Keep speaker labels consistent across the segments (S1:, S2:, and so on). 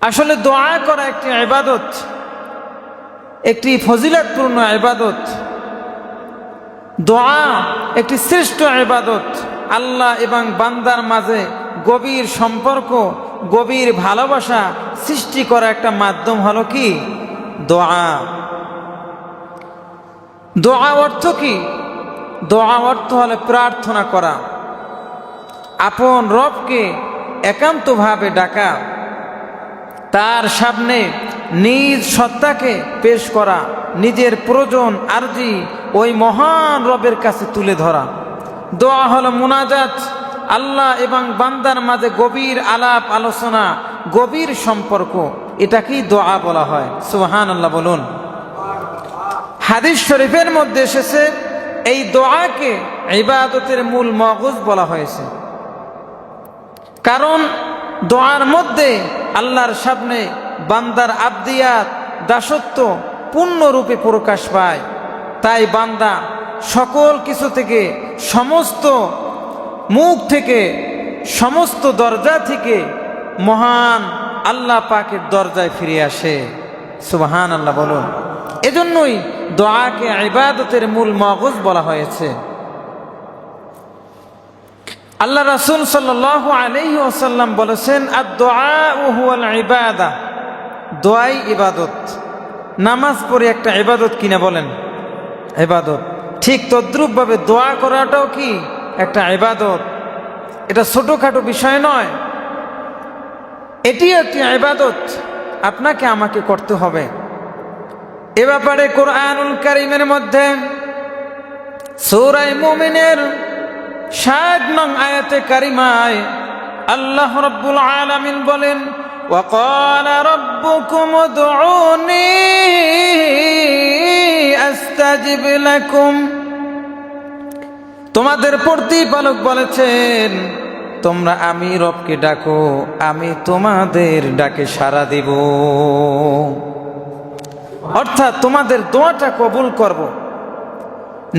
S1: আসলে দোয়া করা একটি ইবাদত, একটি ফজিলতপূর্ণ ইবাদত। দোয়া একটি শ্রেষ্ঠ ইবাদত। আল্লাহ এবং বান্দার মাঝে গভীর সম্পর্ক, গভীর ভালোবাসা সৃষ্টি করা একটা মাধ্যম হলো কি? দোয়া। দোয়া অর্থ কি? দোয়া অর্থ হলে প্রার্থনা করা। আপন রবকে একান্তভাবে ডাকা। তার সামনে নিজ সত্তাকে পেশ করা, নিজের প্রয়োজন, আরজি ওই মহান রবের কাছে তুলে ধরা। দোয়া হলো মুনাজাত, আল্লাহ এবং বান্দার মাঝে গভীর আলাপ, আলোচনা, গভীর সম্পর্ক, এটাকেই দোয়া বলা হয়। সুহান আল্লাহ বলুন। হাদিস শরীফের মধ্যে এসেছে, এই দোয়াকে ইবাদতের মূল মগজ বলা হয়েছে। কারণ দোয়ার মধ্যে আল্লাহর সামনে বান্দার আবদিয়াত, দাসত্ব পূর্ণরূপে প্রকাশ পায়। তাই বান্দা সকল কিছু থেকে সমস্ত মুখ থেকে, সমস্ত দরজা থেকে মহান আল্লাহ পাকের দরজায় ফিরে আসে। সুবাহান আল্লাহ বলুন। এজন্যই দোয়াকে ইবাদতের মূল মগজ বলা হয়েছে। আল্লাহ রাসুল সাল্লাহ আলহি ওসাল্লাম বলেছেন আর দোয়া ইবাদা। দোয়াই ইবাদত। নামাজ পড়ে একটা ইবাদত কিনা বলেন। ইবাদত। ঠিক তদ্রুপভাবে দোয়া করাটাও কি? একটা ইবাদত। এটা ছোটোখাটো বিষয় নয়। এটি একটি ইবাদত। আপনাকে আমাকে করতে হবে। এ ব্যাপারে কোরআনুল করিমের মধ্যে সৌরাই মুমিনের ষাট নং আয়াতে কারিমায় আল্লাহ রব্বুল আলামিন বলেন وقال ربكم ادعوني استجب لكم তোমাদের প্রতিপালক বলেছেন তোমরা আমি রবকে ডাকো আমি তোমাদের ডাকে সাড়া দিব অর্থাৎ তোমাদের দোয়াটা কবুল করব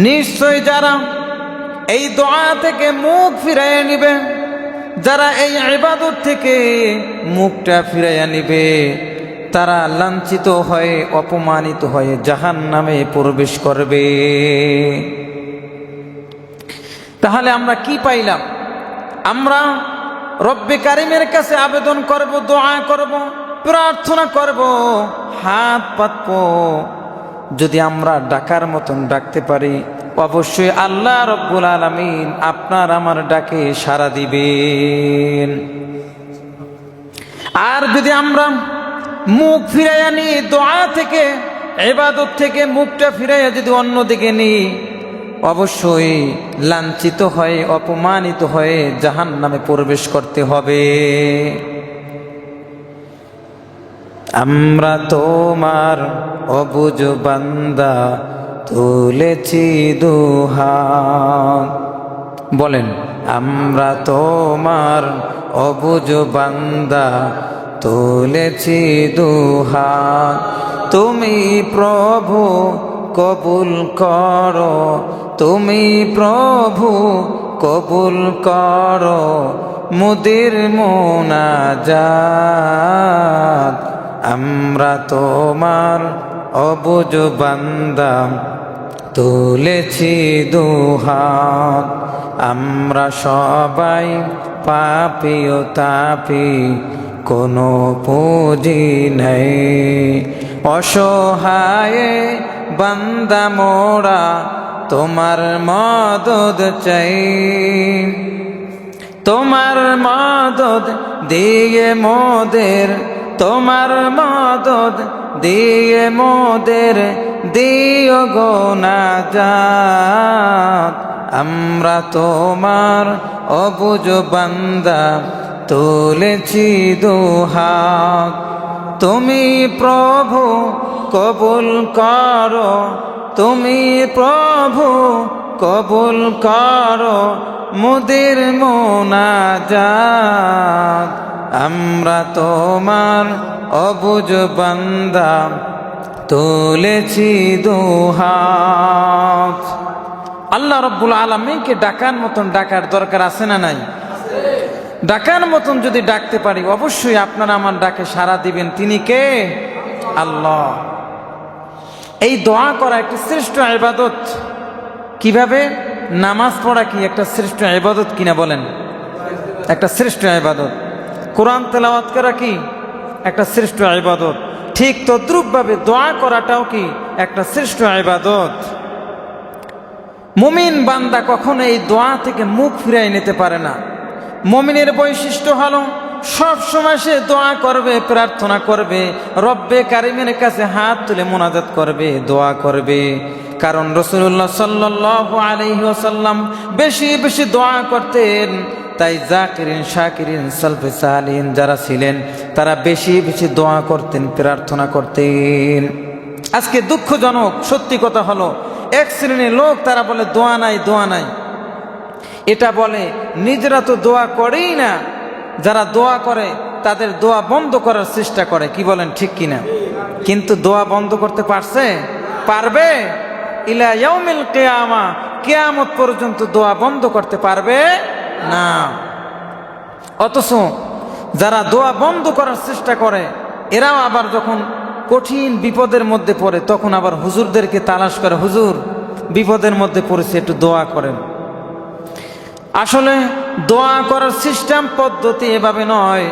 S1: নিশ্চয় যারা এই দোয়া থেকে মুখ ফিরাইয়া নিবে। যারা এই ইবাদত থেকে মুখটা ফিরাইয়া নিবে, তারা লাঞ্ছিত হয়ে, অপমানিত হয়ে জাহান নামে প্রবেশ করবে। তাহলে আমরা কি পাইলাম? আমরা রব্বে কারিমের কাছে আবেদন করব, দোয়া করব, প্রার্থনা করব, হাত পাতব। যদি আমরা ডাকার মতন ডাকতে পারি অবশ্যই আল্লাহ রব্বুল আলমিন আপনার আমার ডাকে সাড়া দিবেন। আর যদি আমরা মুখ ফিরাইয়া নিই, দোয়া থেকে এবাদত থেকে মুখটা ফিরাইয়া যদি অন্যদিকে নিই, অবশ্যই লাঞ্ছিত হয়ে, অপমানিত হয়ে জাহান নামে প্রবেশ করতে হবে। আমরা তোমার অবুজ বান্দা তুলেছি দুহাত। বলেন, আমরা তোমার অবুজ বান্দা, তুলেছি দুহাত। তুমি প্রভু, কবুল করো। তুমি প্রভু, কবুল করো। মুদির মোনাজাত। আমরা তোমার অবুজ বান্দা তুলেছি দুহাত। আমরা সবাই পাপি ও তাপি, কোনো পুঁজি নেই। অসহায় বান্দা মোরা, তোমার মদদ চাই। তোমার মদদ দিয়ে মোদের তোমার মদদ দিয়ে মোদের দিও গোনা যাত আমরা তোমার অবুজ বান্দা, তুলেছি দুহাত। তুমি প্রভু, কবুল করো। তুমি প্রভু, কবুল করো। মুদির মোনাজাত। আমরা তোমার অবুজ বান্দা, তুলেছি দুহাত আল্লাহ রব্বুল আলমীকে ডাকার মতন ডাকার দরকার আছে না নাই? ডাকার মতন যদি ডাকতে পারি, অবশ্যই আপনারা আমার ডাকে সাড়া দিবেন। তিনি কে? আল্লাহ। এই দোয়া করা একটি শ্রেষ্ঠ ইবাদত। কীভাবে? নামাজ পড়া কি একটা শ্রেষ্ঠ ইবাদত কিনা বলেন? একটা শ্রেষ্ঠ ইবাদত। কোরআন তেলাওয়াত করা কি একটা শ্রেষ্ঠ ইবাদত। ঠিক তদ্রুপভাবে দোয়া করাটাও কি একটা শ্রেষ্ঠ ইবাদত? মুমিন বান্দা কখনো এই দোয়া থেকে মুখ ফিরাই নিতে পারে না। মমিনের বৈশিষ্ট্য হলো, সব সময় সে দোয়া করবে, প্রার্থনা করবে, রব্বে কারিমের কাছে হাত তুলে মোনাজাত করবে, দোয়া করবে। কারণ রসুল্লাহ সাল্লাহ আলহি আসাল্লাম বেশি বেশি দোয়া করতেন তাই জাকিরিন, শাকিরিন, সালফে সালিন যারা ছিলেন, তারা বেশি বেশি দোয়া করতেন, প্রার্থনা করতেন। আজকে দুঃখজনক, সত্যি কথা হলো, এক শ্রেণির লোক তারা বলে, দোয়া নাই দোয়া নাই। এটা বলে, নিজেরা তো দোয়া করেই না। যারা দোয়া করে, তাদের দোয়া বন্ধ করার চেষ্টা করে। কি বলেন, ঠিক কিনা? কিন্তু দোয়া বন্ধ করতে পারছে? পারবে? ইলা কেয়ামা, কেয়ামত পর্যন্ত দোয়া বন্ধ করতে পারবে? না। অথচ যারা দোয়া বন্ধ করার চেষ্টা করে এরাও আবার যখন কঠিন বিপদের মধ্যে পড়ে তখন আবার হুজুরদেরকে তালাশ করে হুজুর বিপদের মধ্যে পড়েছে একটু দোয়া করেন। আসলে দোয়া করার সিস্টেম পদ্ধতি এভাবে নয়।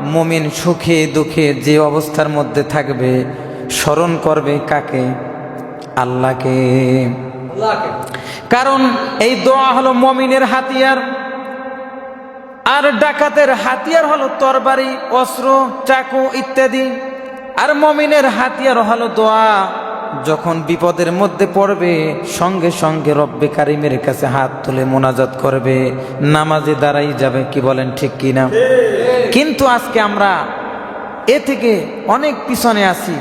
S1: মমিন সুখে দুঃখে যে অবস্থার মধ্যে থাকবে স্মরণ করবে কাকে? আল্লাহকে। কারণ এই দোয়া হলো মমিনের হাতিয়ার। আর ডাকাতের হাতিয়ার হলো তরবারি, অস্ত্র, চাকু ইত্যাদি। আর মমিনের হাতিয়ার হলো দোয়া। যখন বিপদের মধ্যে পড়বে, সঙ্গে সঙ্গে রব্বে কারিমের কাছে হাত তুলে মোনাজাত করবে। নামাজে দাঁড়াই যাবে কি বলেন ঠিক কি না কিন্তু আজকে আমরা এ থেকে অনেক পিছনে আসি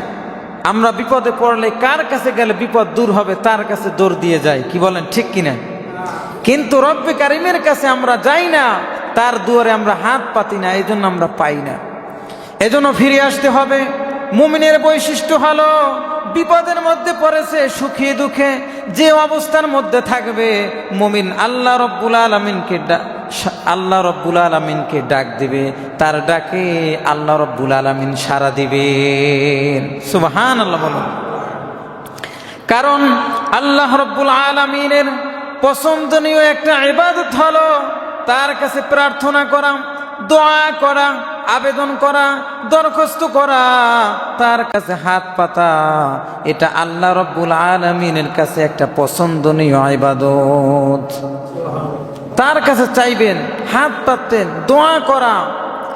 S1: আমরা বিপদে পড়লে কার কাছে গেলে বিপদ দূর হবে, তার কাছে দৌড় দিয়ে যাই, কি বলেন ঠিক কিনা? কিন্তু রব্বে কারিমের কাছে আমরা যাই না। তার দুয়ারে আমরা হাত পাতি না এই জন্য আমরা পাই না। এজন্য ফিরে আসতে হবে। মুমিনের বৈশিষ্ট্য হলো, বিপদের মধ্যে পড়েছে সুখী দুঃখে, যে অবস্থার মধ্যে থাকবে, মুমিন আল্লাহ রব্বুল আলমিনকে আল্লাহ রব্বুল আলমিনকে ডাক দিবে। তার ডাকে আল্লাহ রব্বুল আলমিন সারা দিবে। সুবহান আল্লাহ বলুন। কারণ আল্লাহ রব্বুল আলমিনের পছন্দনীয় একটা ইবাদত হলো তার কাছে প্রার্থনা করা, দোয়া করা, আবেদন করা, দরখাস্ত করা, তার কাছে হাত পাতা। এটা আল্লাহ রব্বুল আলমিনের কাছে একটা পছন্দনীয় ইবাদত। তার কাছে চাইবেন, হাত পাততেন, দোয়া করা,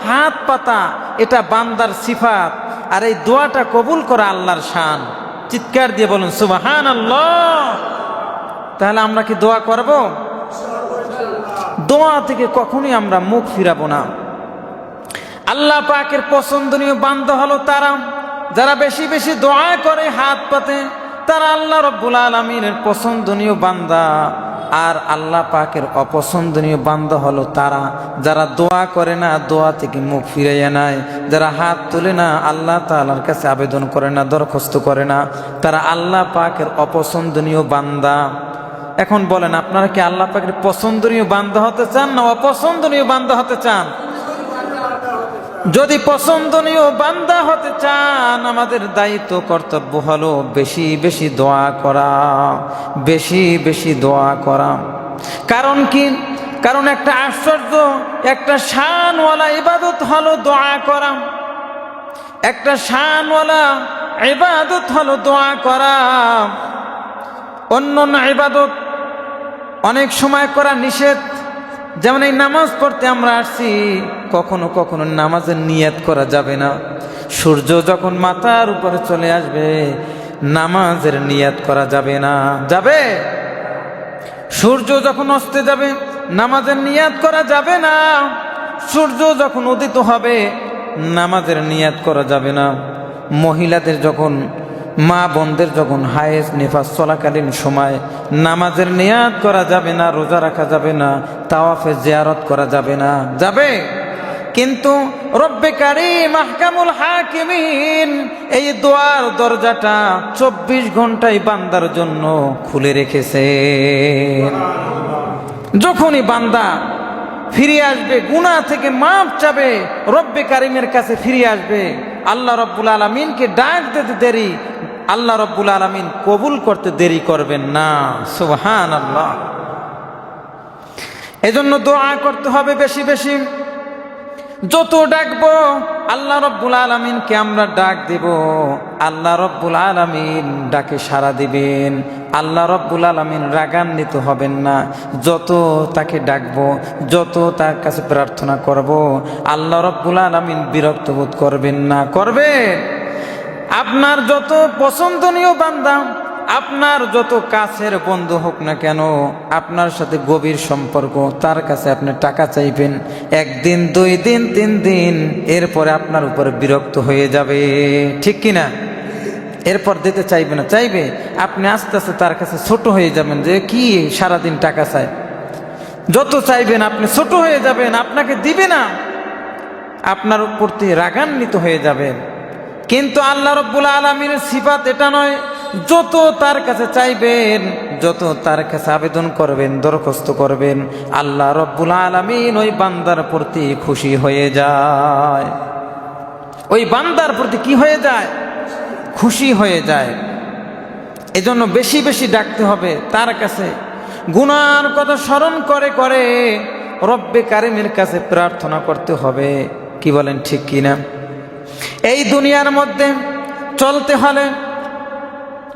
S1: হাত পাতা, এটা বান্দার সিফাত। আর এই দোয়াটা কবুল করা আল্লাহর শান। চিৎকার দিয়ে বলুন সুবাহান আল্লাহ তাহলে আমরা কি দোয়া করব? দোয়া থেকে কখনই আমরা মুখ ফিরাবো না। আল্লাহ পাকের পছন্দনীয় বান্ধ হলো তারা। যারা বেশি বেশি দোয়া করে, হাত পাতে, তারা আল্লাহ রব্বুল আলমিনের পছন্দনীয় বান্দা। আর আল্লাহ পাকের অপছন্দনীয় বান্ধ হলো তারা। যারা দোয়া করে না, দোয়া থেকে মুখ ফিরাইয়া নেয়। যারা হাত তুলে না, আল্লাহ তালার কাছে আবেদন করে না, দরখাস্ত করে না। তারা আল্লাহ পাকের অপছন্দনীয় বান্দা। এখন বলেন, আপনারা কি আল্লাহ পাকের পছন্দনীয় বান্ধা হতে চান না অপছন্দনীয় বান্ধা হতে চান? যদি পছন্দনীয় বান্দা হতে চান, আমাদের দায়িত্ব, কর্তব্য হলো বেশি বেশি দোয়া করা, বেশি বেশি দোয়া করা। কারণ কি? কারণ একটা আশ্চর্য, একটা শানওয়ালা ইবাদত হলো দোয়া করা। একটা শানওয়ালা ইবাদত হলো দোয়া করা। অন্য ইবাদত অনেক সময় করা নিষেধ। যেমন এই নামাজ পড়তে আমরা আসছি, কখনো কখনো নামাজের নিয়াত করা যাবে না। সূর্য যখন মাথার উপরে চলে আসবে, নামাজের নিয়াত করা যাবে না। যাবে? সূর্য যখন অস্তে যাবে, নামাজের নিয়াত করা যাবে না। সূর্য যখন উদিত হবে, নামাজের নিয়াত করা যাবে না। মহিলাদের যখন মা বোনদের যখন হায়েস নিফাস চলাকালীন সময় নামাজের নিয়াত করা যাবে না, রোজা রাখা যাবে না তাওয়াফে জিয়ারত করা যাবে না, যাবে। কিন্তু রব্বে কারি মাহকামুল হাকিমিন এই দোয়ার দরজাটা চব্বিশ ঘন্টায় বান্দার জন্য খুলে রেখেছে যখনই বান্দা ফিরে আসবে, গুনাহ থেকে মাপ চাবে, রব্বে কারিমের কাছে ফিরে আসবে, আল্লাহ রব্বুল আলমিনকে ডাক দিতে দেরি আল্লাহ রব্বুল আলমিন কবুল করতে দেরি করবেন না। সুবহান আল্লাহ এজন্য দোয়া করতে হবে বেশি বেশি। যত ডাকবো, আল্লাহ রব্বুল আলমিনকে আমরা ডাক দেব। আল্লাহ রব্বুল আলমিন ডাকে সাড়া দিবেন। আল্লাহ রব্বুল আলমিন রাগান্বিত হবেন না। যত তাকে ডাকবো, যত তার কাছে প্রার্থনা করব, আল্লাহ রব্বুল আলমিন বিরক্ত বোধ করবেন না। করবেন? আপনার যত পছন্দনীয় বান্দা, আপনার যত কাছের বন্ধু হোক না কেন, আপনার সাথে গভীর সম্পর্ক, তার কাছে আপনি টাকা চাইবেন। একদিন, দুই দিন, তিন দিন, এরপরে আপনার উপরে বিরক্ত হয়ে যাবে। ঠিক কিনা এরপর দিতে চাইবে না, চাইবে? আপনি আস্তে আস্তে তার কাছে ছোট হয়ে যাবেন যে, কি সারাদিন টাকা চায় যত চাইবেন আপনি ছোট হয়ে যাবেন, আপনাকে দিবে না। আপনার প্রতি রাগান্বিত হয়ে যাবেন। কিন্তু আল্লাহ রব্বুল আলমিনের সিফাত এটা নয়, যত তার কাছে চাইবেন, যত তার কাছে আবেদন করবেন, দরখাস্ত করবেন, আল্লাহ রব্বুল আলমিন ওই বান্দার প্রতি খুশি হয়ে যায়। ওই বান্দার প্রতি কি হয়ে যায়? খুশি হয়ে যায়। এজন্য বেশি বেশি ডাকতে হবে তার কাছে। গুনার কথা স্মরণ করে করে রব্বে কারিমের কাছে প্রার্থনা করতে হবে। কি বলেন ঠিক কিনা? এই দুনিয়ার মধ্যে চলতে হলে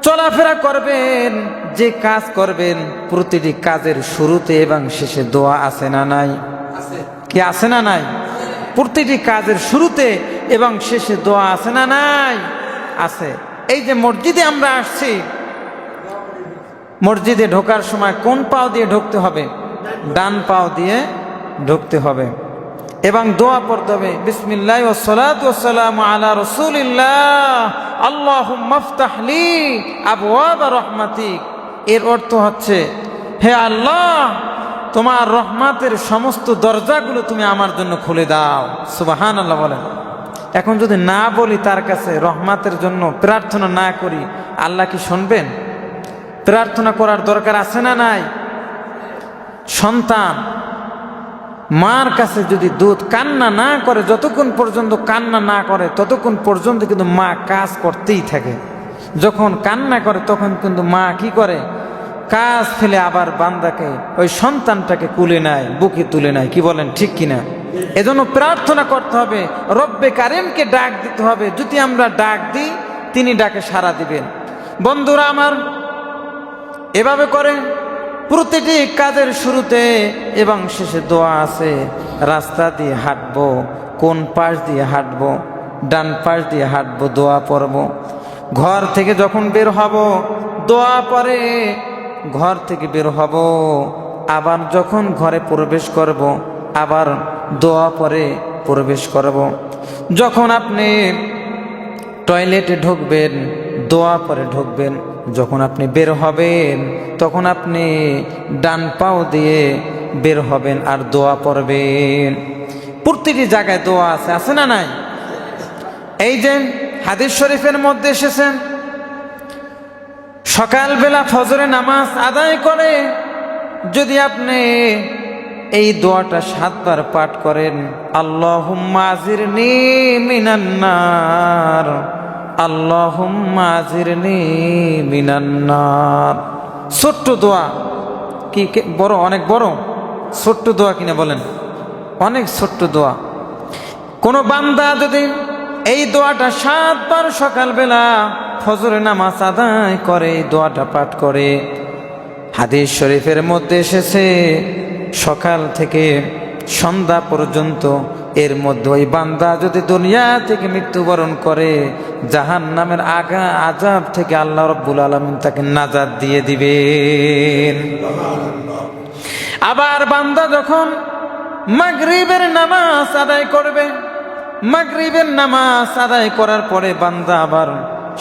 S1: চলাফেরা করবেন যে কাজ করবেন প্রতিটি কাজের শুরুতে এবং শেষে দোয়া আছে না নাই? কি আছে না নাই? প্রতিটি কাজের শুরুতে এবং শেষে দোয়া আছে না নাই? আছে। এই যে মসজিদে আমরা আসছি মসজিদে ঢোকার সময় কোন পাও দিয়ে ঢুকতে হবে? ডান পাও দিয়ে ঢুকতে হবে। এবং দোয়া পড়তে হবে। বিসমিল্লাহ আল্লাহ এর অর্থ হচ্ছে, হে আল্লাহ, তোমার রহমাতের সমস্ত দরজাগুলো তুমি আমার জন্য খুলে দাও। সুবাহান আল্লাহ বলেন। এখন যদি না বলি তার কাছে রহমাতের জন্য প্রার্থনা না করি, আল্লাহ কি শুনবেন? প্রার্থনা করার দরকার আছে না নাই? সন্তান মার কাছে যদি দুধ কান্না না করে, যতক্ষণ পর্যন্ত কান্না না করে, ততক্ষণ পর্যন্ত কিন্তু মা কাজ করতেই থাকে। যখন কান্না করে, তখন কিন্তু মা কি করে? কাজ ফেলে আবার বান্দাকে, ওই সন্তানটাকে কুলে নেয়, বুকে তুলে নেয়। কি বলেন, ঠিক কিনা? এজন্য প্রার্থনা করতে হবে, রব্বে কারিমকে ডাক দিতে হবে। যদি আমরা ডাক দিই, তিনি ডাকে সাড়া দিবেন। বন্ধুরা আমার, এভাবে করে প্রতিটি কাজের শুরুতে এবং শেষে দোয়া আছে, রাস্তা দিয়ে হাঁটবো, কোন পাশ দিয়ে হাঁটবো, ডান পাশ দিয়ে হাঁটবো, দোয়া পরব ঘর থেকে যখন বের হব, দোয়া পরে ঘর থেকে বের হব, আবার যখন ঘরে প্রবেশ করব, আবার দোয়া পরে প্রবেশ করব। যখন আপনি টয়লেটে ঢুকবেন, দোয়া পরে ঢুকবেন যখন আপনি বের হবেন, তখন আপনি ডান পাও দিয়ে বের হবেন আর দোয়া পড়বেন। প্রতিটি জায়গায় দোয়া আছে আছে না নাই? এই যে হাদিস শরীফের মধ্যে এসেছেন, সকালবেলা ফজরে নামাজ আদায় করে, যদি আপনি এই দোয়াটা সাতবার পাঠ করেন আল্লাহ আজির মিনান্নার আল্লাহ আজির মিনান্নার ছোট্ট দোয়া। কি বড়, অনেক বড়? ছোট্ট দোয়া কিনা বলেন। অনেক ছোট্ট দোয়া। কোনো বান্দা যদি এই দোয়াটা সাতবার সকালবেলা ফজরে নামাজ আদায় করে, দোয়াটা পাঠ করে, হাদিস শরীফের মধ্যে এসেছে, সকাল থেকে সন্ধ্যা পর্যন্ত এর মধ্যে ওই বান্দা যদি দুনিয়া থেকে মৃত্যুবরণ করে জাহান নামের আগা আজাব থেকে আল্লাহ রব্বুল আলমিন তাকে নাজাদ দিয়ে দিবেন। আবার বান্দা যখন মাগরিবের নামাজ আদায় করবে, মাগরিবের নামাজ আদায় করার পরে বান্দা আবার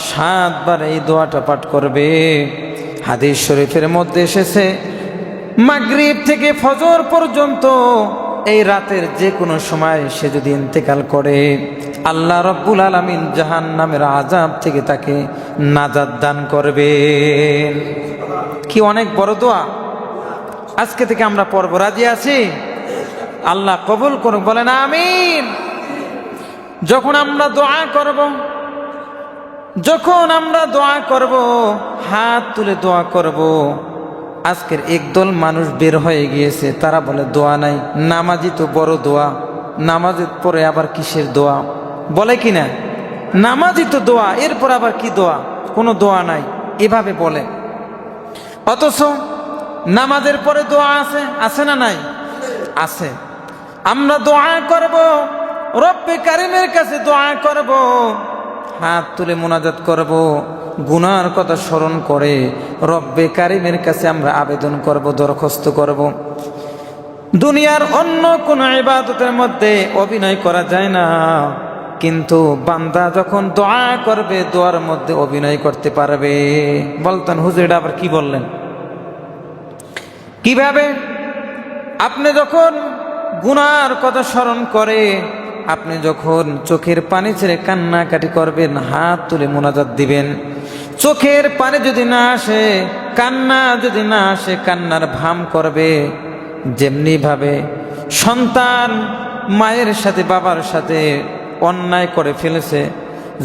S1: সাতবার এই দোয়াটা পাঠ করবে। হাদিস শরীফের মধ্যে এসেছে, মাগরিব থেকে ফজর পর্যন্ত এই রাতের যে কোনো সময় সে যদি ইন্তেকাল করে, আল্লাহ রব্বুল আলমিন জাহান নামের আজাব থেকে তাকে নাজাদ দান করবেন কি অনেক বড় দোয়া। আজকে থেকে আমরা পর্ব রাজি আছি। আল্লাহ কবুল করুক, বলেন আমিন। যখন আমরা দোয়া করব, যখন আমরা দোয়া করব, হাত তুলে দোয়া করব আজকের একদল মানুষ বের হয়ে গিয়েছে, তারা বলে, দোয়া নাই। নামাজি তো বড় দোয়া। নামাজের পরে আবার কিসের দোয়া? বলে কি না? নামাজি তো দোয়া, এরপর আবার কি দোয়া? কোনো দোয়া নাই। এভাবে বলে। অথচ নামাজের পরে দোয়া আছে আছে না নাই? আছে। আমরা দোয়া করব, রব্বে কারিমের কাছে দোয়া করব, হাত তুলে মোনাজাত করব। গুনার কথা স্মরণ করে রব্বে কারিমের কাছে আমরা আবেদন করব, দরখাস্ত করব। দুনিয়ার অন্য কোন ইবাদতের মধ্যে অভিনয় করা যায় না, কিন্তু বান্দা যখন দোয়া করবে, দোয়ার মধ্যে অভিনয় করতে পারবে। বলতেন হুজুরটা আবার কি বললেন? কীভাবে? আপনি যখন গুনার কথা স্মরণ করে আপনি যখন চোখের পানি ছেড়ে কান্নাকাটি করবেন, হাত তুলে মোনাজাত দিবেন। চোখের পানি যদি না আসে, কান্না যদি না আসে, কান্নার ভাম করবে যেমনি ভাবে। সন্তান মায়ের সাথে, বাবার সাথে অন্যায় করে ফেলেছে।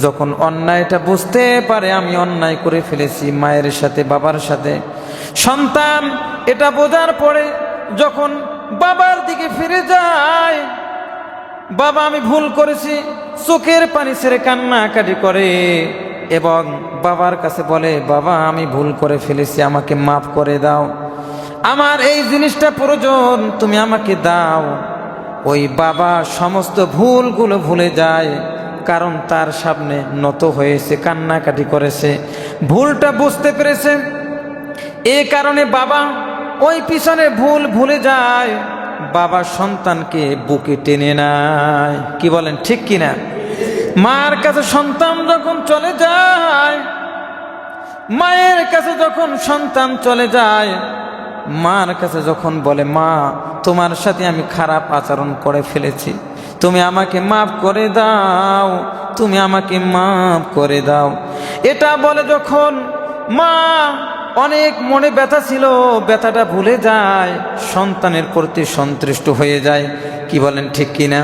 S1: যখন অন্যায়টা বুঝতে পারে, আমি অন্যায় করে ফেলেছি মায়ের সাথে, বাবার সাথে। সন্তান এটা বোঝার পরে যখন বাবার দিকে ফিরে যায় বাবা, আমি ভুল করেছি। চোখের পানি ছেড়ে কান্নাকাটি করে এবং বাবার কাছে বলে, বাবা, আমি ভুল করে ফেলেছি, আমাকে মাফ করে দাও। আমার এই জিনিসটা প্রয়োজন, তুমি আমাকে দাও। ওই বাবা সমস্ত ভুলগুলো ভুলে যায়, কারণ তার সামনে নত হয়েছে, কান্নাকাটি করেছে। ভুলটা বুঝতে পেরেছে? এ কারণে বাবা, ওই পিছনে ভুল ভুলে যায়। বাবা সন্তানকে বুকে টেনে নেয়। কি বলেন, ঠিক কিনা? মার কাছে সন্তান যখন চলে যায়, মায়ের কাছে যখন সন্তান চলে যায়, মার কাছে যখন বলে, মা, তোমার সাথে আমি খারাপ আচরণ করে ফেলেছি। তুমি আমাকে মাফ করে দাও, তুমি আমাকে মাফ করে দাও। এটা বলে যখন মা অনেক মনে ব্যথা ছিল, ব্যথাটা ভুলে যায়, সন্তানের প্রতি সন্তুষ্ট হয়ে যায়। কি বলেন, ঠিক কিনা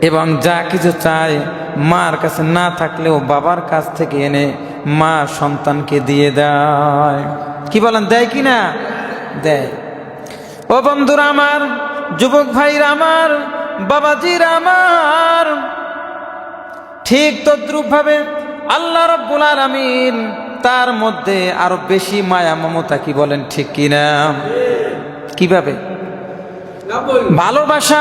S1: এবং যা কিছু চায়, মার কাছে না থাকলেও বাবার কাছ থেকে এনে মা সন্তানকে দিয়ে দেয়। কি বলেন, দেয় কি না? দেয়। ও বন্ধুরা আমার, যুবক ভাইরা আমার, বাবাজির আমার, ঠিক তদ্রুপ ভাবে আল্লাহ রব্বুল আলামিন তার মধ্যে আরও বেশি মায়া মমতা কি বলেন ঠিক কিনা? কীভাবে? ভালোবাসা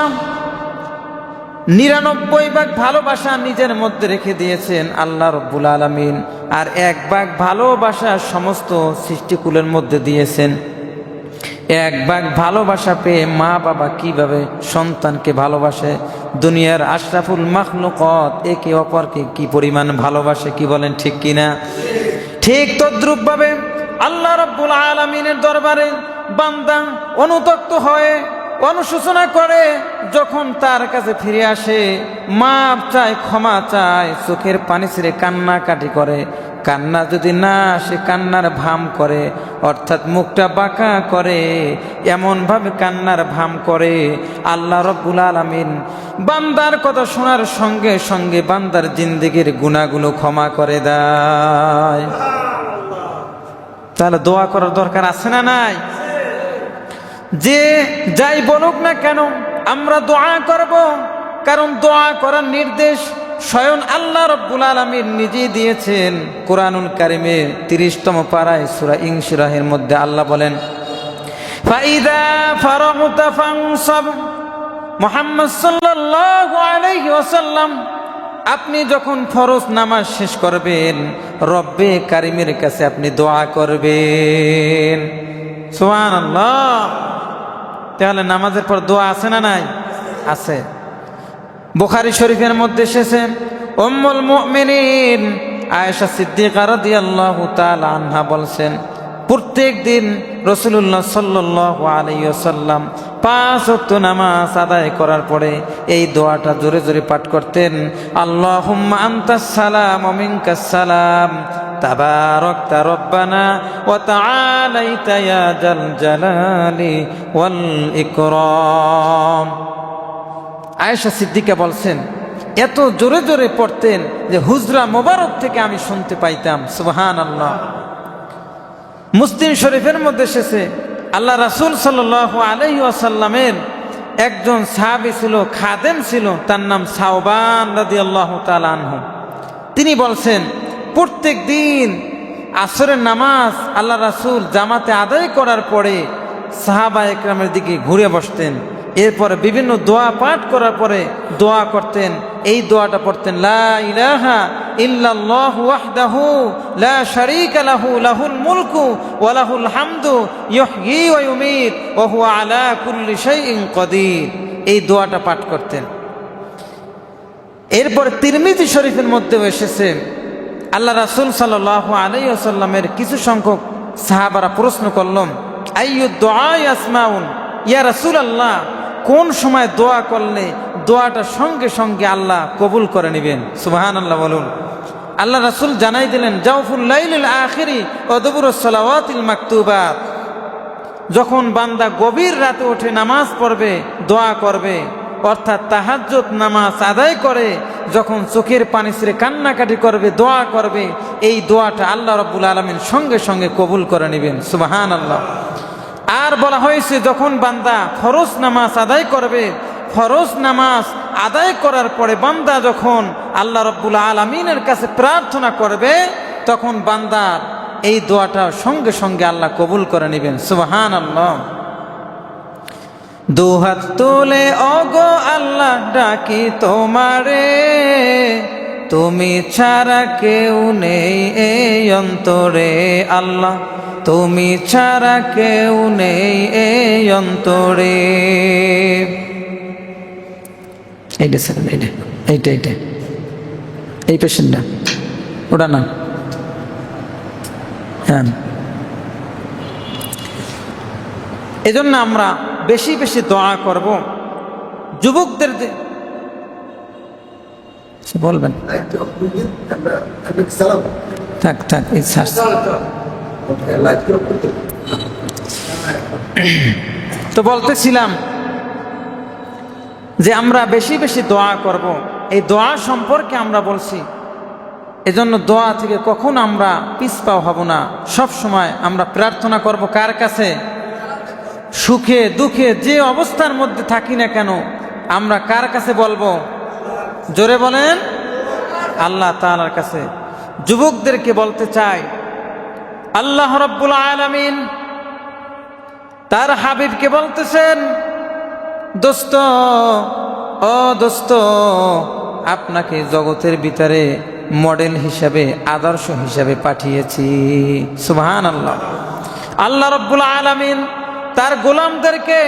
S1: নিরানব্বই ভাগ ভালোবাসা নিজের মধ্যে রেখে দিয়েছেন আল্লাহ রব্বুল আলমিন, আর এক ভাগ ভালোবাসা সমস্ত সৃষ্টিকুলের মধ্যে দিয়েছেন। এক ভাগ ভালোবাসা পেয়ে মা বাবা কীভাবে সন্তানকে ভালোবাসে? দুনিয়ার আশরাফুল মাখলুকত একে অপরকে কি পরিমাণ ভালোবাসে কি বলেন ঠিক কিনা? ঠিক তদ্রুপভাবে আল্লাহ রব্বুল আলমিনের দরবারে বান্দা অনুতপ্ত হয়ে অনুশোচনা করে যখন তার কাছে ফিরে আসে, মাপ চায়, ক্ষমা চায়, চোখের পানি ছেড়ে কান্নাকাটি করে। কান্না যদি না আসে, কান্নার ভাম করে, অর্থাৎ মুখটা বাঁকা করে, এমনভাবে কান্নার ভাম করে, আল্লাহ রব্বুল আলমিন বান্দার কথা শোনার সঙ্গে সঙ্গে বান্দার জিন্দিগির গুণাগুলো ক্ষমা করে দেয়। তাহলে দোয়া করার দরকার আছে না নাই? যে যাই বলুক না কেন, আমরা দোয়া করব, কারণ দোয়া করার নির্দেশ স্বয়ং আল্লাহ রব্বুল আলমীর নিজেই দিয়েছেন কোরআনুল কারিমের তিরিশতম পাড়ায় সুরা ইংসুরাহের মধ্যে আল্লাহ বলেন মোহাম্মদ আপনি যখন ফরজ নামাজ শেষ করবেন, রব্বে কারিমের কাছে আপনি দোয়া করবেন। সোহান আল্লাহ তাহলে নামাজের পর দোয়া আছে না নাই? আছে। বুখারি শরীফের মধ্যে এসেছেন উম্মুল মুমিনিন আয়েশা সিদ্দিকা রাদিয়াল্লাহু তাআলা আনহা বলছেন, প্রত্যেক দিন রাসূলুল্লাহ সাল্লাল্লাহু আলাইহি আলাইসাল্লাম পাঁচ ওয়াক্ত নামাজ আদায় করার পরে এই দোয়াটা জোরে জোরে পাঠ করতেন আল্লাহ সালাম অমিনকা সালাম, তাবারাকতা রব্বানা ও তালাইতা জাল জালালি ওয়াল ইকরাম। আয়েশা সিদ্দিকা বলছেন, এত জোরে জোরে পড়তেন যে হুজরা মোবারক থেকে আমি শুনতে পাইতাম সুবহান আল্লাহ মুসলিম শরীফের মধ্যে এসেছে, আল্লাহ রাসুল সাল আলহি আসাল্লামের একজন সাহাবি ছিল, খাদেম ছিল, তার নাম সাওবান রাদি আল্লাহ তালানহ তিনি বলছেন, প্রত্যেক দিন আসরের নামাজ আল্লাহ রাসুল জামাতে আদায় করার পরে সাহাবা একরামের দিকে ঘুরে বসতেন। এরপরে বিভিন্ন দোয়া পাঠ করার পরে দোয়া করতেন। এই দোয়াটা পড়তেন, লা লা লাহু মুলকু হামদু এই দোয়াটা পাঠ করতেন। এরপর তিরমিজি শরীফের মধ্যেও এসেছে, আল্লাহ রাসুল সাল্লাহ আলাই আসাল্লামের কিছু সংখ্যক সাহাবারা প্রশ্ন করলাম আইয়ু দোয়া আসমাউন? ইয়া রাসুল আল্লাহ কোন সময় দোয়া করলে দোয়াটা সঙ্গে সঙ্গে আল্লাহ কবুল করে নেবেন? সুবাহান আল্লাহ বলুন। আল্লাহ রাসুল জানাই দিলেন আখিরি মাকতুবাত। যখন বান্দা গভীর রাতে উঠে নামাজ পড়বে, দোয়া করবে, অর্থাৎ তাহাজ্জত নামাজ আদায় করে, যখন চোখের পানি ছেড়ে কান্নাকাটি করবে, দোয়া করবে, এই দোয়াটা আল্লাহ রব্বুল আলমিন সঙ্গে সঙ্গে কবুল করে নেবেন। সুবাহান আল্লাহ আর বলা হয়েছে, যখন বান্দা ফরজ নামাজ আদায় করবে, ফরজ নামাজ আদায় করার পরে বান্দা যখন আল্লাহ রব্বুল আলমিনের কাছে প্রার্থনা করবে, তখন বান্দার এই দোয়াটা সঙ্গে সঙ্গে আল্লাহ কবুল করে নেবেন। সুবাহান আল্লাহ দুহাত তুলে অগো আল্লাহ, ডাকি তোমারে। তুমি ছাড়া কেউ নেই এই অন্তরে আল্লাহ। তুমি ছাড়া কেউ নেই এই অন্তরে। এইটা স্যার এইটা এইটা এইটা। এই পেশেন্টটা ওটা না। হ্যাঁ। এজন্য আমরা বেশি বেশি দোয়া করব। যুবকদের বলবেন। থাক থাক এই। তো বলতেছিলাম যে আমরা বেশি বেশি দোয়া করব। এই দোয়া সম্পর্কে আমরা বলছি, এজন্য দোয়া থেকে কখন আমরা পিছপাও হব না। সব সময় আমরা প্রার্থনা করব কার কাছে? সুখে, দুঃখে, যে অবস্থার মধ্যে থাকি না কেন, আমরা কার কাছে বলব? জোরে বলেন, আল্লাহ তাআলার কাছে। যুবকদেরকে বলতে চাই আল্লাহ রব্বুল আলামিন তার হাবিবকে বলতেছেন, দোস্ত, ও দোস্ত, আপনাকে জগতের ভিতরে মডেল হিসাবে, আদর্শ হিসাবে পাঠিয়েছি। সুবহান আল্লাহ আল্লাহ রব্বুল আলামিন তার গোলামদেরকে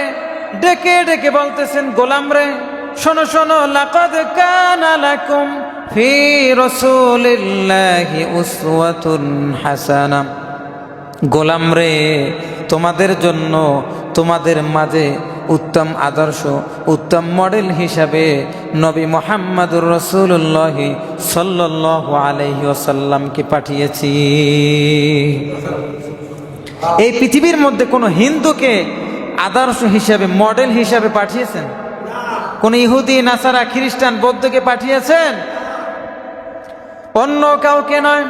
S1: ডেকে ডেকে বলতেছেন, গোলাম রে, শোনো শোনো, লাকাদ কানা লাকুম ফি রাসূলিল্লাহি উসওয়াতুন হাসানা। গোলাম রে, তোমাদের জন্য তোমাদের মাঝে উত্তম আদর্শ, উত্তম মডেল হিসাবে নবী মোহাম্মদুর রসুল্লাহ সাল্লাহ আলহি ওসাল্লামকে পাঠিয়েছি। এই পৃথিবীর মধ্যে কোনো হিন্দুকে আদর্শ হিসাবে, মডেল হিসাবে পাঠিয়েছেন? কোন ইহুদি, নাসারা, খ্রিস্টান, বৌদ্ধকে পাঠিয়েছেন? অন্য কাউকে নয়।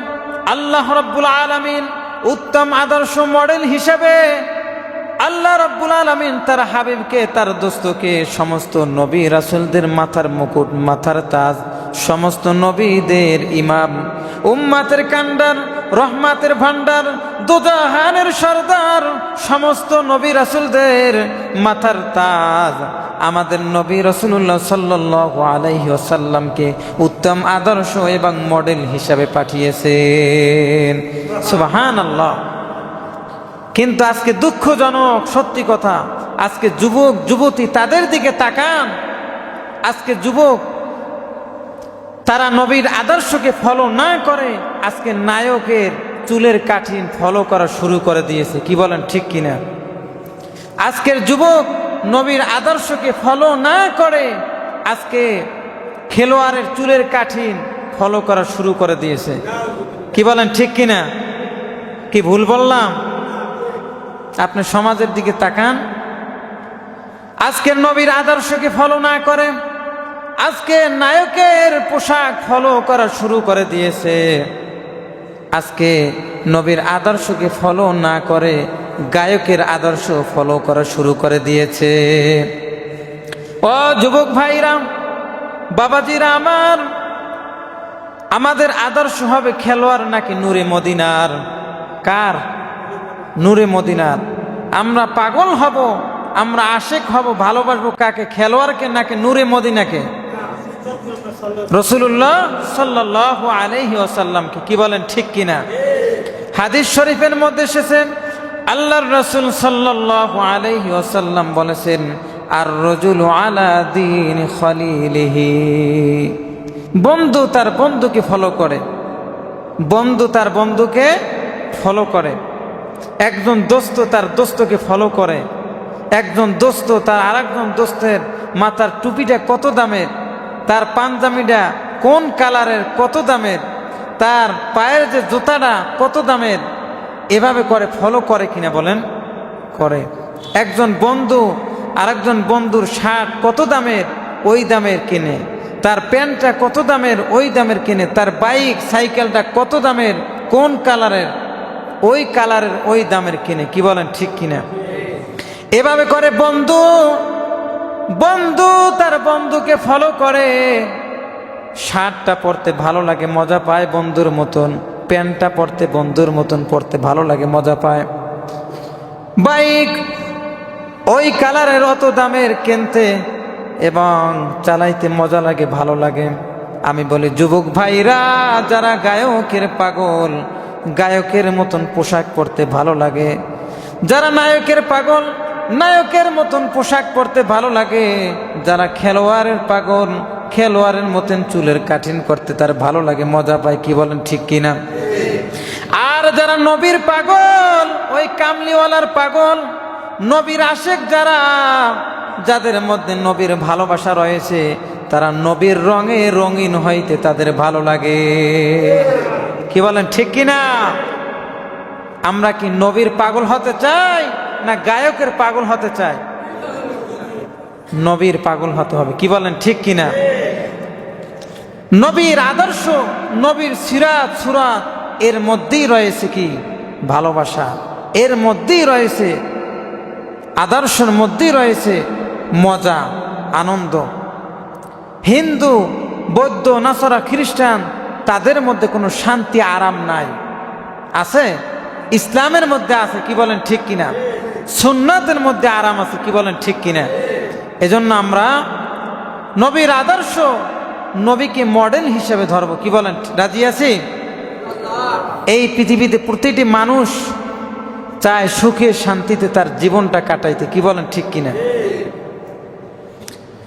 S1: আল্লাহ রব্বুল আলমিন উত্তম আদর্শ মডেল হিসাবে আল্লাহ রব্বুল আলমিন তার হাবিবকে, তার দোস্তকে, সমস্ত নবী রাসুলদের মাথার মুকুট, মাথার তাজ, সমস্ত নবীদের ইমাম, উম্মাতের কান্ডার রহমাতের ভান্ডার দুজাহানের সর্দার, সমস্ত নবী রাসুলদের মাথার তাজ। আমাদের নবী রসুল্লাহ সাল্লাহ আলাইহি আসাল্লামকে উত্তম আদর্শ এবং মডেল হিসাবে পাঠিয়েছেন। সুবাহান আল্লাহ কিন্তু আজকে দুঃখজনক, সত্যি কথা, আজকে যুবক, যুবতী তাদের দিকে তাকান। আজকে যুবক, তারা নবীর আদর্শকে ফলো না করে আজকে নায়কের চুলের কাঠিন ফলো করা শুরু করে দিয়েছে। কি বলেন, ঠিক কিনা? আজকের যুবক নবীর আদর্শকে ফলো না করে আজকে খেলোয়াড়ের চুলের কাঠিন ফলো করা শুরু করে দিয়েছে। কি বলেন, ঠিক কিনা? কি ভুল বললাম? আপনি সমাজের দিকে তাকান। আজকের নবীর আদর্শকে ফলো না করে, আজকে নায়কের পোশাক ফলো করা শুরু করে দিয়েছে। আজকে নবীর আদর্শকে ফলো না করে গায়কের আদর্শ ফলো করা শুরু করে দিয়েছে। ও যুবক ভাই ভাইরা, বাবাজিরা আমার, আমাদের আদর্শ হবে খেলোয়াড় নাকি নূরে মদিনার? কার? নূরে মদিনার। আমরা পাগল হব, আমরা আশেক হব, ভালোবাসবো কাকে? খেলোয়াড়কে নাকি নূরে মদিনাকে? রসুল্লাহ সাল্লাহ আলহি কি বলেন, ঠিক কিনা? হাদিস শরীফের মধ্যে এসেছেন আল্লাহর রসুল সাল্লাহ আলহি আসাল্লাম বলেছেন আর রজুল আলা দিন বন্ধু তার বন্ধুকে ফলো করে। বন্ধু তার বন্ধুকে ফলো করে। একজন দোস্ত তার দোস্তকে ফলো করে। একজন দোস্ত তার আরেকজন দোস্তের মাথার টুপিটা কত দামের? তার পাঞ্জামিটা কোন কালারের কত দামের? তার পায়ের যে জুতাটা কত দামের? এভাবে করে ফলো করে কিনা বলেন? করে। একজন বন্ধু আরেকজন বন্ধুর শার্ট কত দামের? ওই দামের কিনে। তার প্যান্টটা কত দামের? ওই দামের কিনে। তার বাইক, সাইকেলটা কত দামের? কোন কালারের? ওই কালারের, ওই দামের কিনে। কি বলেন, ঠিক কিনা? এভাবে করে বন্ধু বন্ধু তার বন্ধুকে ফলো করে। শার্টটা পরতে ভালো লাগে, মজা পায় বন্ধুর মতন। প্যান্টটা পরতে, বন্ধুর মতন পরতে ভালো লাগে, মজা পায়। বাইক ওই কালারের অত দামের কিনতে এবং চালাইতে মজা লাগে, ভালো লাগে। আমি বলি, যুবক ভাইরা, যারা গায়কের পাগল, গায়কের মতন পোশাক পরতে ভালো লাগে। যারা নায়কের পাগল, নায়কের মতন পোশাক পরতে ভালো লাগে। যারা খেলোয়াড়ের পাগল খেলোয়াড়ের মতন চুলের কাঠিন করতে তার ভালো লাগে, মজা পায়, কি বলেন, ঠিক কিনা? আর যারা নবীর পাগল, ওই কামলিওয়ালার পাগল, নবীর আশেক যারা, যাদের মধ্যে নবীর ভালোবাসা রয়েছে, তারা নবীর রঙে রঙিন হইতে তাদের ভালো লাগে। কি বলেন, ঠিক কিনা? আমরা কি নবীর পাগল হতে চাই, না গায়কের পাগল হতে চাই? নবীর পাগল হতে হবে, কি বলেন, ঠিক কিনা? নবীর আদর্শ, নবীর সিরাত সুরাত এর মধ্যেই রয়েছে কি? ভালোবাসা। এর মধ্যেই রয়েছে, আদর্শের মধ্যেই রয়েছে মজা, আনন্দ। হিন্দু, বৌদ্ধ, নাসরা, খ্রিস্টান, তাদের মধ্যে কোনো শান্তি, আরাম নাই। আছে? ইসলামের মধ্যে আছে, কি বলেন ঠিক কিনা? সুন্নাতের মধ্যে আরাম আছে, কি বলেন ঠিক কিনা? এজন্য আমরা নবীর আদর্শ নবীকে মডেল হিসেবে ধরব। কি বলেন? রাজি আছি? এই পৃথিবীতে প্রতিটি মানুষ চায় সুখে শান্তিতে তার জীবনটা কাটাইতে। কি বলেন ঠিক কিনা?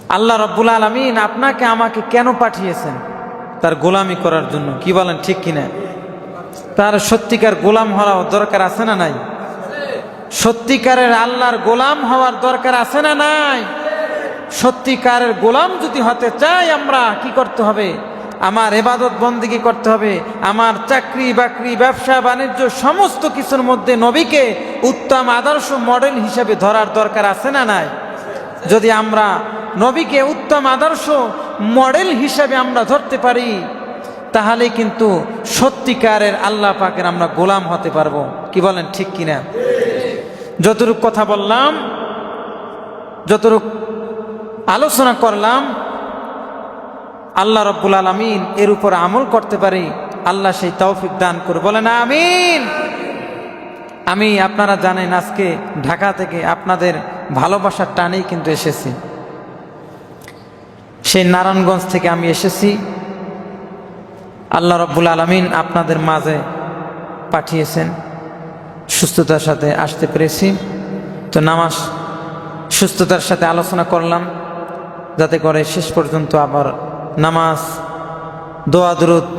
S1: আল্লাহ রব্বুল আলমিন আপনাকে আমাকে কেন পাঠিয়েছেন? তার গোলামি করার জন্য। কি বলেন ঠিক কিনা? তার সত্যিকার গোলাম হওয়ার দরকার আছে না নাই? সত্যিকারের আল্লাহর গোলাম হওয়ার দরকার আছে না নাই? সত্যিকারের গোলাম যদি হতে চাই আমরা, কি করতে হবে? আমার এবাদত বন্দিগি করতে হবে? আমার চাকরি বাকরি, ব্যবসা বাণিজ্য, সমস্ত কিছুর মধ্যে নবীকে উত্তম আদর্শ মডেল হিসেবে ধরার দরকার আছে না নাই? যদি আমরা নবীকে উত্তম আদর্শ মডেল হিসেবে আমরা ধরতে পারি, তাহলে কিন্তু সত্যিকারের আল্লাহ পাকের আমরা গোলাম হতে পারব। কি বলেন, ঠিক কিনা? যতটুক কথা বললাম, যতটুক আলোচনা করলাম, আল্লাহ রব্বুল আলমিন এর উপর আমল করতে পারি, আল্লাহ সেই তৌফিক দান করে বলেন, আমিন। আমি, আপনারা জানেন, আজকে ঢাকা থেকে আপনাদের ভালোবাসার টানেই কিন্তু এসেছি। সেই নারায়ণগঞ্জ থেকে আমি এসেছি। আল্লাহ রব্বুল আলমিন আপনাদের মাঝে পাঠিয়েছেন। সুস্থতার সাথে আসতে পেরেছি। তো নামাজ সুস্থতার সাথে আলোচনা করলাম। যাতে করে শেষ পর্যন্ত আবার নামাজ দোয়া দুরুদ